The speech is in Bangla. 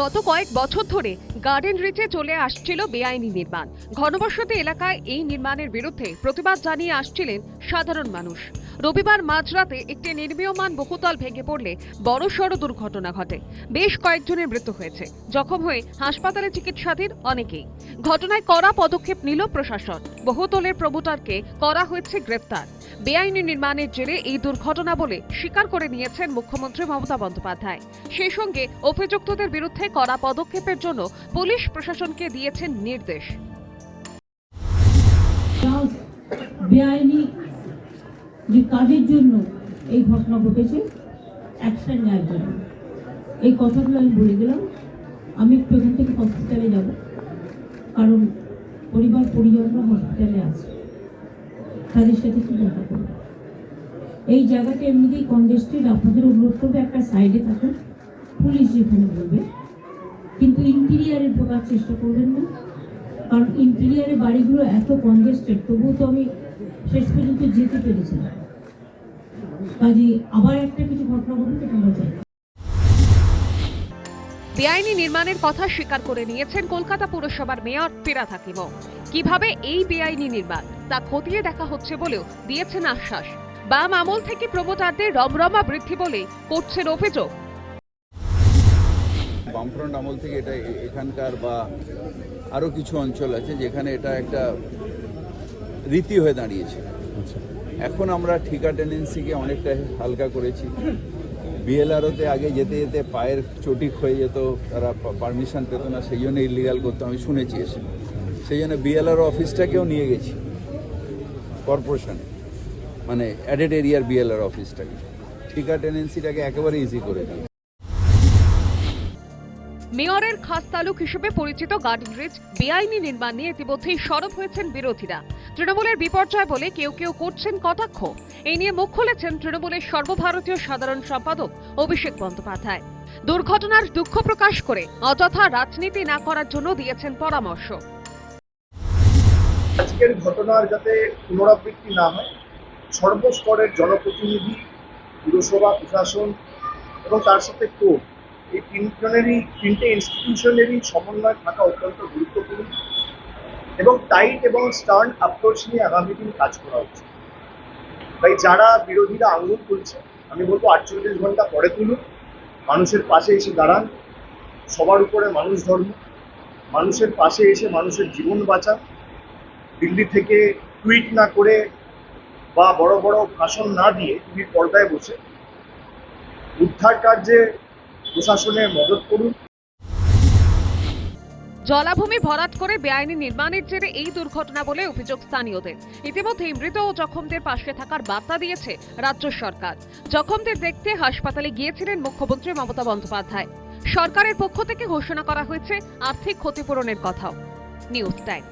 গত কয়েক বছর ধরে গার্ডেন রিচে চলে আসছিল বেআইনি নির্মাণ। ঘনবসতি এলাকায় এই নির্মাণের বিরুদ্ধে প্রতিবাদ জানিয়ে আসছিলেন সাধারণ মানুষ। রবিবার মাঝরাতে একটি নির্মীয়মান বহুতল ভেঙে পড়লে বড়সড় দুর্ঘটনা ঘটে। বেশ কয়েকজনের মৃত্যু হয়েছে। জখম হয়ে হাসপাতালে চিকিৎসাধীন অনেকেই। ঘটনায় কড়া পদক্ষেপ নিল প্রশাসন। বহুতলের প্রমোটারকে করা হয়েছে গ্রেফতার বেআইনি নির্মাণের জেরে এই দুর্ঘটনা বলে স্বীকার করে নিয়েছেন মুখ্যমন্ত্রী মমতা বন্দ্যোপাধ্যায়। সেই সঙ্গে অভিযুক্তদের বিরুদ্ধে কড়া পদক্ষেপের জন্য পুলিশ প্রশাসনকে দিয়েছেন নির্দেশ। বেআইনি যে কাজের জন্য এই ঘটনা ঘটেছে অ্যাকশন নেওয়ার জন্য। এই কথাগুলো আমি বলে দিলাম আমি একটু এখান থেকে হসপিটালে যাব, কারণ পরিবার পরিজনরা হসপিটালে আছে। তাদের সাথে একটু দেখা করব। এই জায়গাটা এমনিতেই কনজেস্টেড আপনাদের অনুরোধ করবে একটা সাইডে থাকুন। পুলিশ যেখানে বলবে। কিন্তু ইন্টিরিয়ারে ঢোকার চেষ্টা করবেন না। কারণ ইন্টিরিয়ারে বাড়িগুলো এত কনজেস্টেড তবুও তো আমি শেষ পর্যন্ত যেতে পেরেছিলাম কাজে আবার একটা কিছু ঘটনা ঘটবে এটা আমরা চাই বেআইনি নির্মাণের কথা স্বীকার করে নিয়েছেন কলকাতা পুরসভার মেয়র ফিরাত হাকিমও কীভাবে এই বেআইনি নির্মাণ, তা খতিয়ে দেখা হচ্ছে বলেও দিয়েছেন আশ্বাস। বাম আমল থেকে প্রমোটারদের রমরমা বৃদ্ধি বলে করছেন অভিযোগ। বামফ্রন্ট আমল থেকে এটা এখানকার বা আরও কিছু অঞ্চল আছে যেখানে এটা একটা রীতি হয়ে দাঁড়িয়েছে। এখন আমরা ঠিকা টেন্ডেন্সিকে অনেকটা হালকা করেছি। বিএলআরওতে আগে যেতে যেতে পায়ের চটি হয়ে যেত তারা পারমিশন পেত না সেই জন্য ইলিগাল করতো আমি শুনেছি এসে। সেই জন্য বিএলআরও অফিসটাকেও নিয়ে গেছি কর্পোরেশনে। মানে অ্যাডেড এরিয়ার বিএলআর অফিসটাকে। ঠিকা টেন্ডেন্সিটাকে একেবারে ইজি করে দিই মেয়রের খাস তালুক হিসেবে পরিচিত গার্ডেন রিচ বেআইনি নির্মাণ নিয়ে ইতিমধ্যেই সরব হয়েছেন বিরোধীরা। তৃণমূলের বিপর্যয় বলে কেউ কেউ করছেন কটাক্ষ। এই নিয়ে মুখ খুলেছেন তৃণমূলের সর্বভারতীয় সাধারণ সম্পাদক অভিষেক বন্দ্যোপাধ্যায়। দুর্ঘটনার দুঃখ প্রকাশ করে অযথা রাজনীতি না করার জন্য দিয়েছেন পরামর্শ। আজকের ঘটনার যাতে পুনরাবৃত্তি না হয়, সর্বস্তরের জনপ্রতিনিধি, পুরসভা, প্রশাসন এবং তার সাথে কোর্ট এই তিনজনেরই, তিনটে ইনস্টিটিউশনেরই সমন্বয় থাকা অত্যন্ত গুরুত্বপূর্ণ এবং টাইট এবং স্টার্ন অ্যাপ্রোচ নিয়ে আগামী দিন কাজ করা উচিত। তাই যারা বিরোধীরা আঙ্গুল তুলছে, আমি বলব আটচল্লিশ ঘণ্টা পরে তুলুন, মানুষের পাশে এসে দাঁড়ান, সবার উপরে মানুষ ধর্ম, মানুষের পাশে এসে মানুষের জীবন বাঁচান, দিল্লি থেকে টুইট না করে বা বড় বড় ভাষণ না দিয়ে টিভির পর্দায় বসে, উদ্ধার কার্যে প্রশাসনের মদত করুন। জলাভূমি ভরাট করে বেআইনি নির্মাণের জেরে এই দুর্ঘটনা বলে অভিযোগ স্থানীয়দের। ইতিমধ্যেই মৃত ও জখমদের পাশে থাকার বার্তা দিয়েছে রাজ্য সরকার। জখমদের দেখতে হাসপাতালে গিয়েছিলেন মুখ্যমন্ত্রী মমতা বন্দ্যোপাধ্যায়। সরকারের পক্ষ থেকে ঘোষণা করা হয়েছে আর্থিক ক্ষতিপূরণের কথাও। News time.